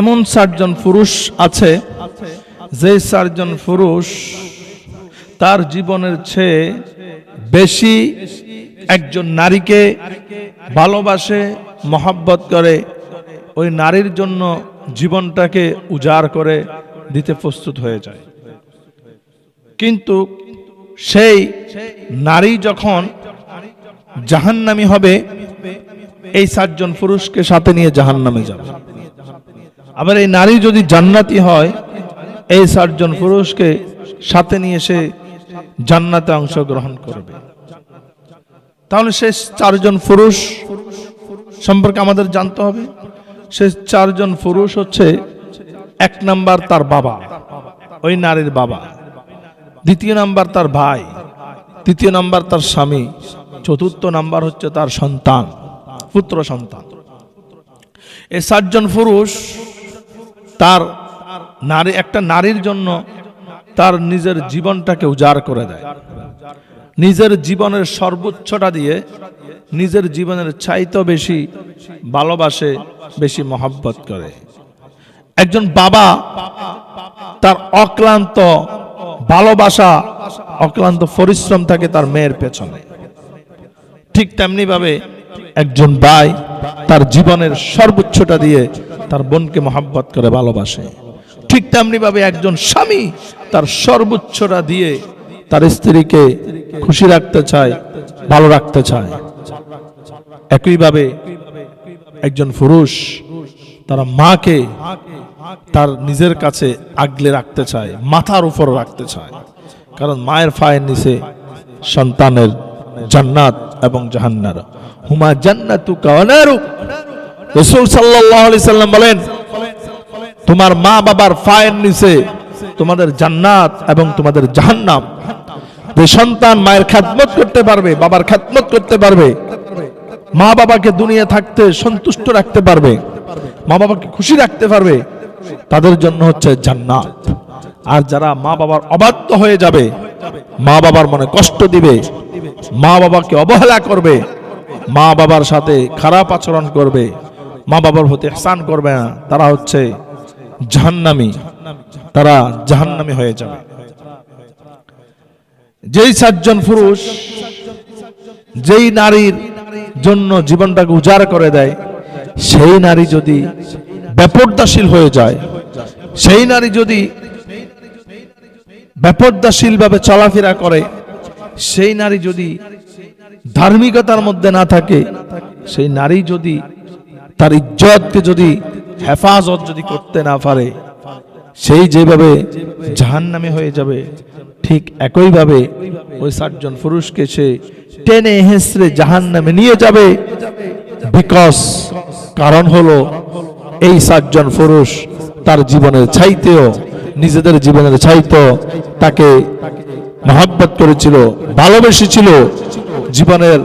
এমন চারজন পুরুষ আছে, যে চারজন পুরুষ তার জীবনের চেয়ে বেশি একজন নারীকে ভালোবাসে, মহাব্বত করে, ওই নারীর জন্য জীবনটাকে উজাড় করে দিতে প্রস্তুত হয়ে যায়। কিন্তু সেই নারী যখন জাহান্নামি হবে, এই সাতজন পুরুষকে সাথে নিয়ে জাহান্নামে যাবে। আবার এই নারী যদি জান্নাতি হয়, এই সাতজন পুরুষকে সাথে নিয়ে সে জান্নাতে অংশগ্রহণ করবে। তাহলে সে চারজন পুরুষ সম্পর্কে আমাদের জানতে হবে। সে চারজন পুরুষ হচ্ছে এক নাম্বার তার বাবা, ওই নারীর বাবা। দ্বিতীয় নাম্বার তার ভাই, তৃতীয় নাম্বার তার স্বামী, চতুর্থ নাম্বার হচ্ছে তার সন্তান, পুত্র সন্তান। এই সাতজন পুরুষ তার নারী, একটা নারীর জন্য তার নিজের জীবনটাকে উজাড় করে দেয়। নিজের জীবনের সর্বোচ্চটা দিয়ে নিজের জীবনের চাইতে বেশি ভালোবাসে, বেশি মহাব্বত করে। একজন বাবা, তার অক্লান্ত ভালোবাসা, অক্লান্ত পরিশ্রম থাকে তার মেয়ের পেছনে। ঠিক তেমনি ভাবে একজন ভাই তার জীবনের সর্বোচ্চটা দিয়ে তার বোনকে মহাব্বত করে ভালোবাসে। ঠিক তেমনি ভাবে একজন স্বামী তার সর্বোচ্চটা দিয়ে তার স্ত্রীকে খুশি রাখতে চায়, ভালো রাখতে চায়। একইভাবে একজন পুরুষ তারা মাকে তার নিজের কাছে আগলে রাখতে চায়, মাথার উপর রাখতে চায়। কারণ মায়ের ফায়ের নিচে সন্তানের জান্নাত এবং জাহান্নার। হুমা জান্নাতু কাওয়ানারু রাসূল সাল্লাল্লাহু আলাইহি সাল্লাম বলেন, তোমার মা বাবার ফায়ের নিচে তোমাদের জান্নাত এবং তোমাদের জাহান্নাম। যে সন্তান মায়ের খ্যাতমত করতে পারবে, বাবার খ্যাতমত করতে পারবে, মা বাবাকে দুনিয়া থাকতে সন্তুষ্ট রাখতে পারবে, মা বাবাকে খুশি রাখতে পারবে, তাদের জন্য হচ্ছে জান্নাত। আর যারা মা বাবার অবাধ্য হয়ে যাবে, মা বাবার মনে কষ্ট দিবে, মা বাবাকে অবহেলা করবে মা বাবার সাথে খারাপ আচরণ করবে, মা বাবার প্রতি এহসান করবে না, তারা হচ্ছে জাহান্নামি, তারা জাহান্নামি হয়ে যাবে। যেই সাতজন পুরুষ, যেই নারীর জন্য জীবনটাকে উজাড় করে দেয়, সেই নারী যদি ব্যাপরদাশীল হয়ে যায়, সেই নারী যদি ব্যাপরদাশীল ভাবে চলাফেরা করে, সেই নারী যদি ধার্মিকতার মধ্যে না থাকে, সেই নারী যদি তার ইজ্জতকে যদি হেফাজত যদি করতে না পারে, সেই যেভাবে জাহান্নামে হয়ে যাবে, ঠিক একইভাবে ওই সাতজন পুরুষকে সে টেনে হেসড়ে জাহান্নামে নিয়ে যাবে বিকজ কারণ হলো এই সাতজন পুরুষ তার জীবনের চাইতেও, নিজেদের জীবনের চাইতেও তাকে মহাব্বত করেছিল, ভালোবেসেছিল জীবনের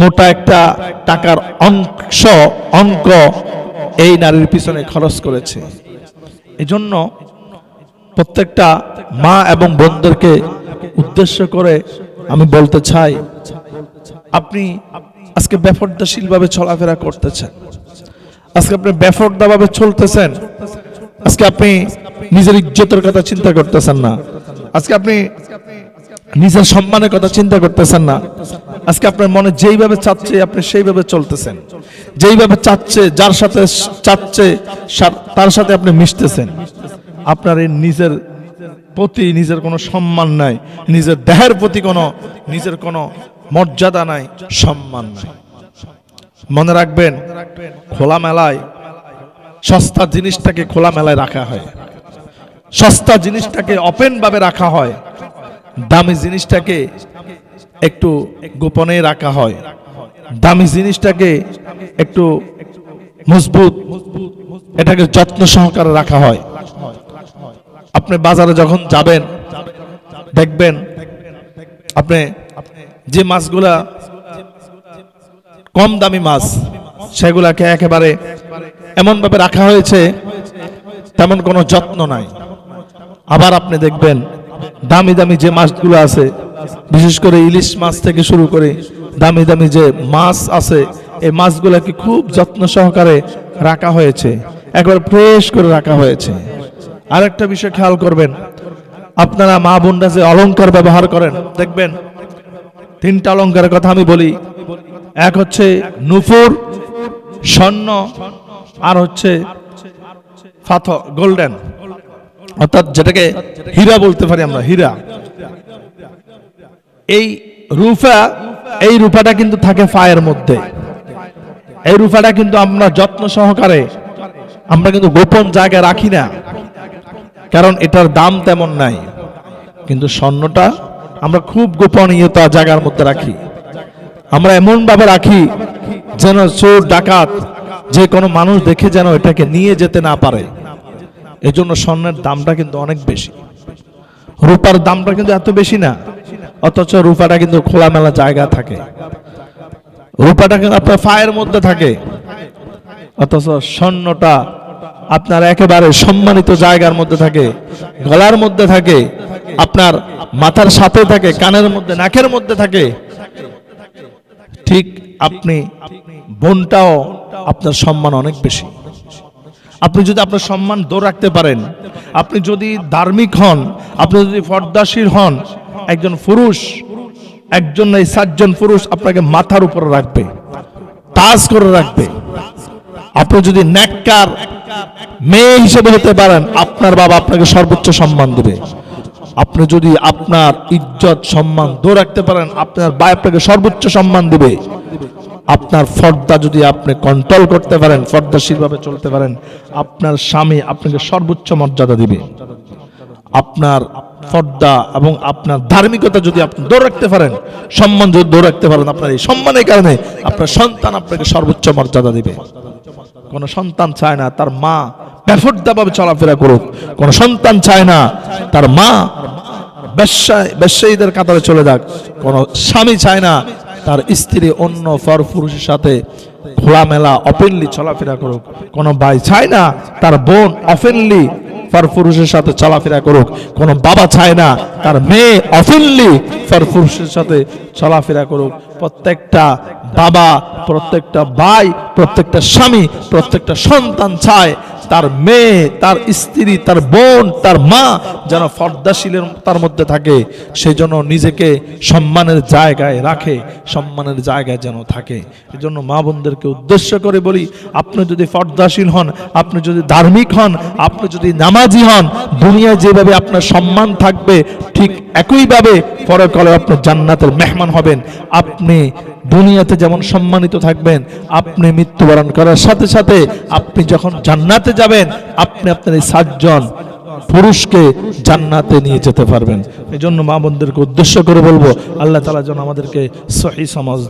মোটা একটা টাকার অংশ, অঙ্ক এই নারীর পিছনে খরচ করেছে। এজন্য প্রত্যেকটা মা এবং বোনদেরকে উদ্দেশ্য করে আমি বলতে চাই, আপনি আজকে বেফরদাশীল ভাবে চলাফেরা করতেছেন। আজকে আপনি বেফরদা ভাবে চলতেছেন। আজকে আপনি নিজের ইজ্জতের কথা চিন্তা করতেছেন না। আজকে আপনি নিজের সম্মানের কথা চিন্তা করতেছেন না। আজকে আপনার মনে যেইভাবে চাচ্ছে, আপনি সেইভাবে চলতেছেন। যেইভাবে চাচ্ছে, যার সাথে চাচ্ছে তার সাথে আপনি মিশতেছেন। আপনার এই নিজের প্রতি নিজের কোনো সম্মান নাই, নিজের দেহের প্রতি কোনো, নিজের কোনো মর্যাদা নাই, সম্মান নাই। মনে রাখবেন খোলা মেলায় সস্তা জিনিসটাকে খোলা মেলায় রাখা হয়। সস্তা জিনিসটাকে ওপেন ভাবে রাখা হয়। দামি জিনিসটাকে একটু গোপনে রাখা হয়। দামি জিনিসটাকে একটু মজবুত, এটাকে যত্ন সহকারে রাখা হয়। আপনি বাজারে যখন যাবেন, দেখবেন আপনি যে মাছগুলা কম দামি মাছ, সেগুলাকে একেবারে এমন ভাবে রাখা হয়েছে, তেমন কোনো যত্ন নাই। আবার আপনি দেখবেন দামি দামি যে মাছগুলো আছে, বিশেষ করে ইলিশ মাছ থেকে শুরু করে দামি দামি যে মাছ আছে, এই মাছগুলাকে খুব যত্ন সহকারে রাখা হয়েছে, একবার ফ্রেশ করে রাখা হয়েছে। আরেকটা বিষয় খেয়াল করবেন, আপনারা মা বোনরা যে অলংকার ব্যবহার করেন, দেখবেন তিনটা অলংকারের কথা আমি বলি। এক হচ্ছে নুপুর, স্বর্ণ, আর হচ্ছে ফাথর, গোল্ডেন। অর্থাৎ যেটাকে হীরা বলতে পারি আমরা, হীরা। এই রূপা এই রূপাটা কিন্তু থাকে ফায়ের মধ্যে। এই রূপাটা কিন্তু আমরা যত্ন সহকারে, আমরা কিন্তু গোপন জায়গায় রাখি না। কারণ এটার দাম তেমন নাই। কিন্তু স্বর্ণটা আমরা খুব গোপনীয়তা জায়গার মধ্যে রাখি। আমরা এমন ভাবে রাখি যেন চোর, ডাকাত, যে কোনো মানুষ দেখে যেন এটাকে নিয়ে যেতে না পারে। এজন্য স্বর্ণের দামটা কিন্তু অনেক বেশি। রূপার দামটা কিন্তু এত বেশি না, অথচ রূপাটা কিন্তু খোলামেলা জায়গা থাকে। রূপাটা কিন্তু আপনার ফায়ের মধ্যে থাকে, অথচ স্বর্ণটা আপনার একেবারে সম্মানিত জায়গার মধ্যে থাকে, গলার মধ্যে থাকে, আপনার মাথার সাথে থাকে, কানের মধ্যে, নাকের মধ্যে থাকে। ঠিক আপনি বোনটাও আপনার সম্মান অনেক বেশি। আপনি যদি আপনার সম্মান দৌড় রাখতে পারেন, আপনি যদি ধার্মিক হন, আপনি যদি ফর্দাশীল হন, একজন পুরুষ, একজন এই সাতজন পুরুষ আপনাকে মাথার উপরে রাখবে, তাজ করে রাখবে। আপনি যদি নেককার মেয়ে হিসেবে হতে পারেন, আপনার বাবা আপনাকে সর্বোচ্চ সম্মান দেবে। আপনি যদি আপনার ইজ্জত, সম্মান ধরে রাখতে পারেন, আপনার ভাই আপনাকে সর্বোচ্চ সম্মান দিবে। আপনার ফর্দা যদি আপনি কন্ট্রোল করতে পারেন, ফর্দাশীলভাবে চলতে পারেন, আপনার স্বামী আপনাকে সর্বোচ্চ মর্যাদা দিবে। আপনার ফর্দা এবং আপনার ধার্মিকতা যদি আপনি ধরে রাখতে পারেন, সম্মান যদি ধরে রাখতে পারেন, আপনার এই সম্মানের কারণে আপনার সন্তান আপনাকে সর্বোচ্চ মর্যাদা দিবে। কোন সন্তান চায় না তার মা বেফর্দাভাবে চলাফেরা করুক। কোন সন্তান চায় না তার মা ব্যবসায় ব্যবসায়ীদের কাতারে চলে যাক। কোন স্বামী চায় না তার স্ত্রী, অন্য ফর পুরুষের সাথে খোলামেলা ওপেনলি চলাফেরা করুক। কোনো ভাই চায় না তার বোন ওপেনলি ফর পুরুষের সাথে চলাফেরা করুক। কোনো বাবা চায় না তার মেয়ে অফিনলি ফর পুরুষের সাথে চলাফেরা করুক। প্রত্যেকটা বাবা, প্রত্যেকটা ভাই, প্রত্যেকটা স্বামী, প্রত্যেকটা সন্তান চায় তার মেয়ে, তার স্ত্রী, তার বোন, তার মা যেন ফর্দাশীলের তার মধ্যে থাকে সেই জন্য নিজেকে সম্মানের জায়গায় রাখে, সম্মানের জায়গায় যেন থাকে। এই জন্য মা বোনদেরকে উদ্দেশ্য করে বলি, আপনি যদি ফর্দাশীল হন, আপনি যদি ধার্মিক হন, আপনি যদি নামাজি হন, দুনিয়ায় যেভাবে আপনার সম্মান থাকবে, ঠিক একইভাবে পরকালে আপনার জান্নাতের মেহমান হবেন। আপনি দুনিয়াতে যেমন সম্মানিত থাকবেন, আপনি মৃত্যুবরণ করার সাথে সাথে আপনি যখন জান্নাতে যাবেন, আপনি আপনার এই সাতজন পুরুষকে জান্নাতে নিয়ে যেতে পারবেন। এই জন্য মা বোনদেরকে উদ্দেশ্য করে বলব, আল্লাহ তালা যেন আমাদেরকে সহি সমাজ